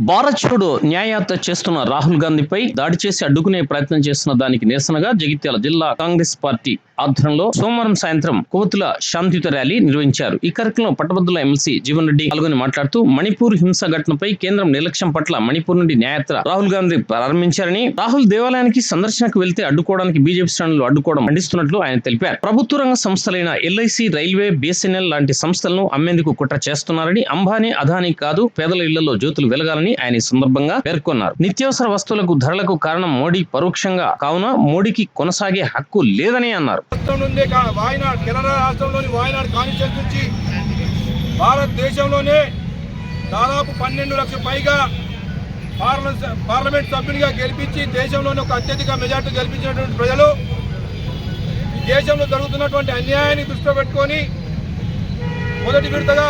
భారత్ చోడో న్యాయయాత్ర చేస్తున్న రాహుల్ గాంధీపై దాడి చేసి అడ్డుకునే ప్రయత్నం చేస్తున్న దానికి నిరసనగా జగిత్యాల జిల్లా కాంగ్రెస్ పార్టీ ఆధ్వర్యంలో సోమవారం సాయంత్రం కోవతుల శాంతియుత ర్యాలీ నిర్వహించారు. ఈ కార్యక్రమంలో పట్టభద్రుల ఎమ్మెల్సీ జీవన్ రెడ్డి పాల్గొని మాట్లాడుతూ మణిపూర్ హింస ఘటనపై కేంద్రం నిర్లక్ష్యం పట్ల మణిపూర్ నుండి న్యాయత్ర రాహుల్ గాంధీ ప్రారంభించారని రాహుల్ దేవాలయానికి సందర్శనకు వెళ్తే అడ్డుకోవడానికి బీజేపీ శ్రేణులు అడ్డుకోవడం ఖండిస్తున్నట్లు ఆయన తెలిపారు. ప్రభుత్వ రంగ సంస్థలైన ఎల్ఐసి రైల్వే బిఎస్ఎన్ఎల్ లాంటి సంస్థలను అమ్మేందుకు కుట్ర చేస్తున్నారని అంబానీ అదానీ కాదు పేదల ఇళ్ళలో జ్యోతులు వెలగాలని ఆయన ఈ సందర్భంగా పేర్కొన్నారు. నిత్యావసర వస్తువులకు ధరలకు కారణం మోడీ పరోక్షంగా. కావున మోడీకి కొనసాగే హక్కు లేదని అన్నారు. రాష్ట్రం నుండి వాయినాడు కేరళ కెనడా రాష్ట్రంలోని వాయినాడు కాన్స్టిట్యూన్స్ నుంచి భారతదేశంలోనే దాదాపు పన్నెండు లక్షల పైగా పార్లమెంట్ పార్లమెంట్ సభ్యునిగా గెలిపించి దేశంలోనే ఒక అత్యధిక మెజార్టీ గెలిపించినటువంటి ప్రజలు ఈ దేశంలో జరుగుతున్నటువంటి అన్యాయాన్ని దృష్టిలో పెట్టుకొని మొదటి విడతగా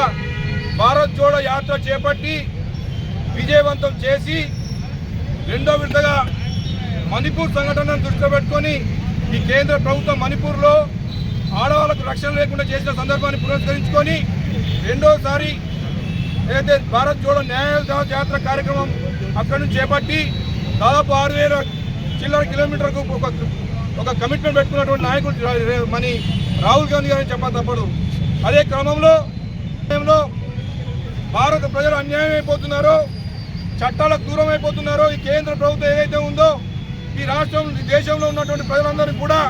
భారత్ జోడో యాత్ర చేపట్టి విజయవంతం చేసి రెండో విడతగా మణిపూర్ సంఘటనను దృష్టిలో పెట్టుకొని ఈ కేంద్ర ప్రభుత్వం మణిపూర్లో ఆడవాళ్ళకు రక్షణ లేకుండా చేసిన సందర్భాన్ని పురస్కరించుకొని రెండోసారి ఏదైతే భారత్ జోడో న్యాయ జాతర కార్యక్రమం అక్కడి నుంచి చేపట్టి దాదాపు ఆరు వేల చిల్లర కిలోమీటర్కు ఒక ఒక కమిట్మెంట్ పెట్టుకున్నటువంటి నాయకుడు మని రాహుల్ గాంధీ గారిని చెప్పాలి తప్పదు. అదే క్రమంలో భారత ప్రజలు అన్యాయం అయిపోతున్నారో చట్టాలకు దూరం అయిపోతున్నారో ఈ కేంద్ర ప్రభుత్వం ఏదైతే ఉందో ఈ రాష్ట్రం ఈ దేశంలో ఉన్నటువంటి ప్రజలందరూ కూడా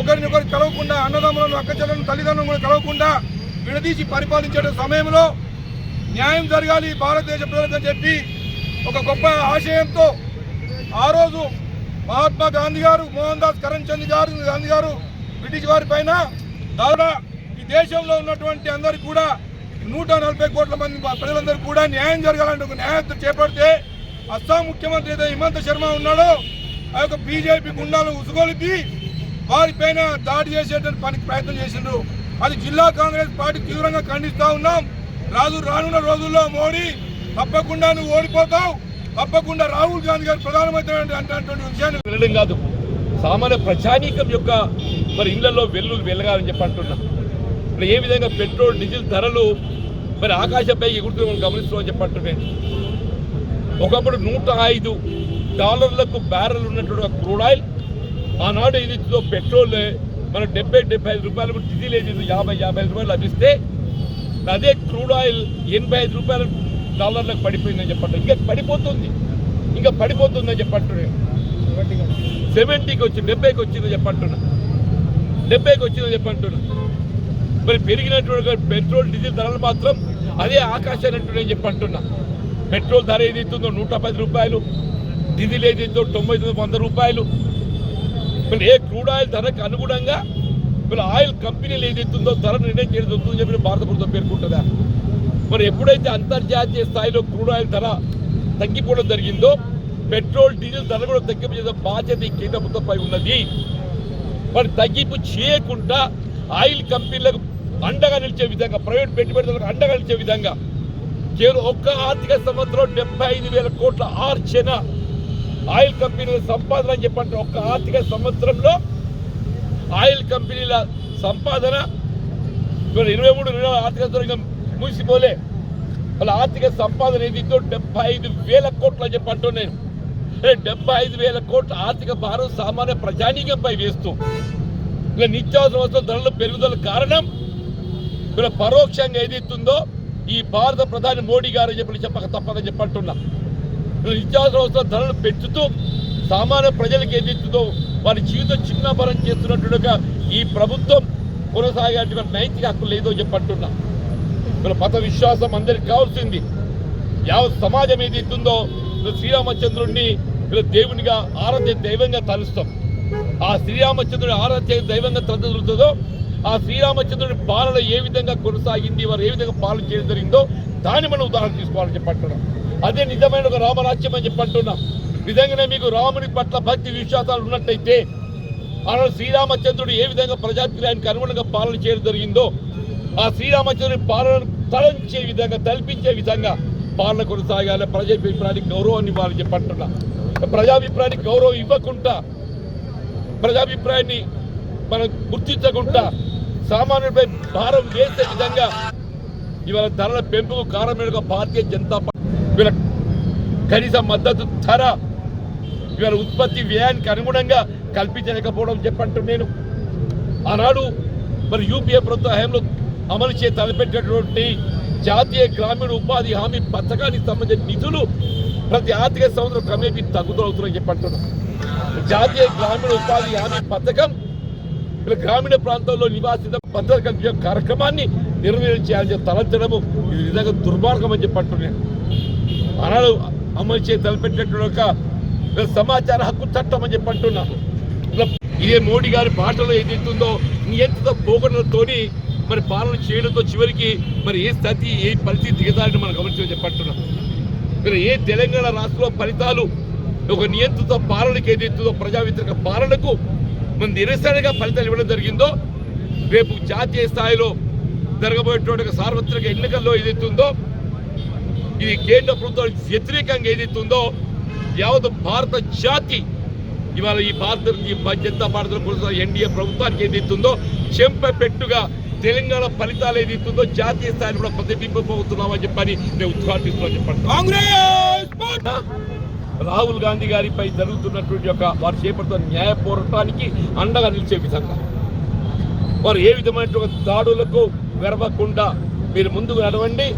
ఒకరినొకరు కలవకుండా అన్నదమ్ములను అక్కచెల్లను తల్లిదండ్రులను కూడా కలవకుండా విడదీసి పరిపాలించే సమయంలో న్యాయం జరగాలి భారతదేశ ప్రజలకు చెప్పి ఒక గొప్ప ఆశయంతో ఆ రోజు మహాత్మా గాంధీ గారు మోహన్ దాస్ కరంచంద్ గారు గాంధీ గారు బ్రిటిష్ వారి పైన దాదాపు ఈ దేశంలో ఉన్నటువంటి అందరికి కూడా నూట నలభై కోట్ల మంది ప్రజలందరూ కూడా న్యాయం జరగాలంటే ఒక న్యాయత్ర చేపడితే అస్సాం ముఖ్యమంత్రి అయితే హిమంత శర్మ ఉన్నాడో ఆ యొక్క బీజేపీ గుండాలను ఉసుగొలిపి వారిపైన దాడి చేసేటువంటి పనికి ప్రయత్నం చేసిండ్రు. అది జిల్లా కాంగ్రెస్ పార్టీ తీవ్రంగా ఖండిస్తా ఉన్నాం. రాజు రానున్న రోజుల్లో మోడీ తప్పకుండా నువ్వు ఓడిపోతావు. తప్పకుండా రాహుల్ గాంధీ గారు ప్రధానమంత్రి అంటే విషయాన్ని వెళ్ళడం కాదు. సామాన్య ప్రజానీకం యొక్క మరి ఇళ్ళలో వెల్లులు వెలగాలని చెప్పి అంటున్నా. మరి ఏ విధంగా పెట్రోల్ డీజిల్ ధరలు మరి ఆకాశంపై ఎగురుతూ మనం గమనిస్తున్నామని చెప్పి అంటున్నాను ఒకప్పుడు నూట ఐదు డాలర్లకు బ్యారెల్ ఉన్నటువంటి క్రూడ్ ఆయిల్. ఆనాడు ఏదైతుందో పెట్రోల్ మన డెబ్బై డెబ్బై ఐదు రూపాయలకు డీజిల్ ఏదైతే యాభై యాభై ఐదు రూపాయలు లభిస్తే అదే క్రూడ్ ఆయిల్ ఎనభై ఐదు రూపాయల డాలర్లకు పడిపోయిందని చెప్పట్టు ఇంకా పడిపోతుంది. ఇంకా పడిపోతుందని చెప్పంటున్నాను సెవెంటీకి వచ్చి డెబ్బైకి వచ్చిందని చెప్పంటున్నా డెబ్బైకి వచ్చిందని చెప్పంటున్నా మరి పెరిగినటువంటి పెట్రోల్ డీజిల్ ధరలు మాత్రం అదే ఆకాశాన్ని అంటున్నాయని చెప్పంటున్నా. పెట్రోల్ ధర ఏదైతుందో నూట పది రూపాయలు డీజిల్ ఏదైందో తొంభై తొమ్మిది వంద రూపాయలు. మరి ఏ క్రూడ్ ఆయిల్ ధరకు అనుగుణంగా మరి ఆయిల్ కంపెనీలు ఏదైతుందో ధర నిర్ణయం చేయడం జరుగుతుందని చెప్పి భారత ప్రభుత్వం పేర్కొంటుందా? మరి ఎప్పుడైతే అంతర్జాతీయ స్థాయిలో క్రూడ్ ఆయిల్ ధర తగ్గిపోవడం జరిగిందో పెట్రోల్ డీజిల్ ధర కూడా తగ్గించే బాధ్యత ఈ కేంద్ర ప్రభుత్వంపై ఉన్నది. మరి తగ్గింపు చేయకుండా ఆయిల్ కంపెనీలకు అండగా నిలిచే విధంగా ప్రైవేట్ పెట్టుబడిదారులకు అండగా నిలిచే విధంగా కేవలం ఒక్క ఆర్థిక సంవత్సరం డెబ్బై ఐదు వేల కోట్ల ఆర్చన ఆయిల్ కంపెనీల సంపాదన అని చెప్పంటే ఒక్క ఆర్థిక సంవత్సరంలో ఆయిల్ కంపెనీల సంపాదన ఇరవై మూడు ఇరవై ఆర్థిక సంవత్సరం మూసిపోలే వాళ్ళ ఆర్థిక సంపాదన ఏదితో డెబ్బై ఐదు వేల కోట్లు అని చెప్పంటూ నేను. డెబ్బై ఐదు వేల కోట్ల ఆర్థిక భారం సామాన్య ప్రజానీకంపై వేస్తూ. ఇలా నిత్యావసర వస్తువుల ధరలు పెరుగుదల కారణం ఇలా పరోక్షంగా ఏదైతుందో ఈ భారత ప్రధాని మోడీ గారు చెప్పి చెప్పక తప్పదని చెప్పంటున్నా. నిత్యావసర వస్తువుల ధరలు పెంచుతూ సామాన్య ప్రజలకు ఏదైతుందో వారి జీవితం చిన్నపరం చేస్తున్నట్టుగా ఈ ప్రభుత్వం కొనసాగేటువంటి నైతిక హక్కు లేదో చెప్పంటున్నా. మన మత విశ్వాసం అందరికి కావాల్సింది. యావత్ సమాజం ఏదైతుందో ఇలా శ్రీరామచంద్రుడిని దేవునిగా ఆరాధ్య దైవంగా తలుస్తాం. ఆ శ్రీరామచంద్రుడి ఆరాధ్య దైవంగా తలుతుందో ఆ శ్రీరామచంద్రుడి పాలన ఏ విధంగా కొనసాగింది వారు ఏ విధంగా పాలన చేయడం జరిగిందో దాన్ని మనం ఉదాహరణ తీసుకోవాలని చెప్పంటున్నాం అదే నిజమైన ఒక రామరాజ్యం అని చెప్పంటున్నాం నిజంగానే మీకు రాముని పట్ల భక్తి విశ్వాసాలు ఉన్నట్టయితే అలా శ్రీరామచంద్రుడు ఏ విధంగా ప్రజాప్రాయానికి అనుగుణంగా పాలన చేయడం జరిగిందో ఆ శ్రీరామచంద్రుడి పాలన తలంచే విధంగా తల్పించే విధంగా పాలన కొనసాగాలి. ప్రజాభిప్రాయానికి గౌరవాన్ని ఇవ్వాలని చెప్పంటున్నా ప్రజాభిప్రాయానికి గౌరవం ఇవ్వకుండా ప్రజాభిప్రాయాన్ని మనం గుర్తించకుండా సామాన్యుడిపై భారం వేసే విధంగా ఇవాళ ధరల పెంపుకు కారణమైన భారతీయ జనతా పార్టీ వీళ్ళ కనీస మద్దతు ధర ఇవాళ ఉత్పత్తి వ్యయానికి అనుగుణంగా కల్పించలేకపోవడం చెప్పంటూ నేను ఆనాడు మరి యూపీఏ ప్రభుత్వ హయాంలో అమలు చే తలపెట్టినటువంటి జాతీయ గ్రామీణ ఉపాధి హామీ పథకానికి సంబంధించిన నిధులు ప్రతి ఆర్థిక సంవత్సరం క్రమేపీ తగ్గుతూ చెప్పంటున్నాం జాతీయ గ్రామీణ ఉపాధి హామీ పథకం గ్రామీణ ప్రాంతాల్లో నివాసిత భద్రత కార్యక్రమాన్ని నిర్వహించాలని చేయాలని చెప్పి ఇది నిజంగా దుర్మార్గం అని చెప్పంటున్నాను ఆనాడు అమలు చేసి తలపెట్టినటువంటి ఒక సమాచార హక్కు చట్టం అని చెప్పంటున్నాను ఇదే మోడీ గారి బాటలో ఏదైతుందో నియంత్రిత పోగొనలతోని మరి పాలన చేయడంతో చివరికి మరి ఏ స్థితి ఏ పరిస్థితి దిగదారిని మనం గమనించమని చెప్పంటున్నాం. మరి ఏ తెలంగాణ రాష్ట్రంలో ఫలితాలు ఒక నియంత్రిత పాలనకి ఏదైతుందో ప్రజా వ్యతిరేక పాలనకు మన నిరసనగా ఫలితాలు ఇవ్వడం జరిగిందో రేపు జాతీయ స్థాయిలో జరగబోయేటువంటి సార్వత్రిక ఎన్నికల్లో ఏదైతుందో ఇది కేంద్ర ప్రభుత్వానికి వ్యతిరేకంగా ఏదైతుందో యావత్ భారత జాతి ఇవాళ ఈ భారత ఈ జనతా పార్టీ ప్రభుత్వం ఎన్డీఏ ప్రభుత్వానికి ఏదైతుందో చెంప పెట్టుగా తెలంగాణ ఫలితాలు ఏదైతుందో జాతీయ స్థాయిలో కూడా ప్రతిబింబమవుతున్నామని చెప్పని నేను ఉద్ఘాటిస్తున్నాను చెప్పండి. కాంగ్రెస్! రాహుల్ గాంధీ గారిపై జరుగుతున్నటువంటి యొక్క వారు చేపడుతున్న న్యాయ పోరాటానికి అండగా నిలిచే విధంగా. వారు ఏ విధమైనటువంటి దాడులకు వెరవకుండా మీరు ముందుకు నడవండి.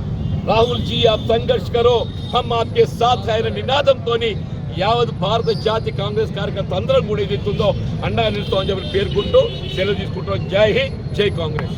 రాహుల్ జీ ఆప్ సంఘర్ష్ కరో హమ్ ఆప్కే సాథ్ అయిన నినాదంతో యావత్ భారత జాతి కాంగ్రెస్ కార్యకర్త అందరం కూడా ఏదైతుందో అండగా నిలుస్తామని చెప్పి పేర్కొంటూ సెలవు తీసుకుంటాం జై హింద్ జై కాంగ్రెస్.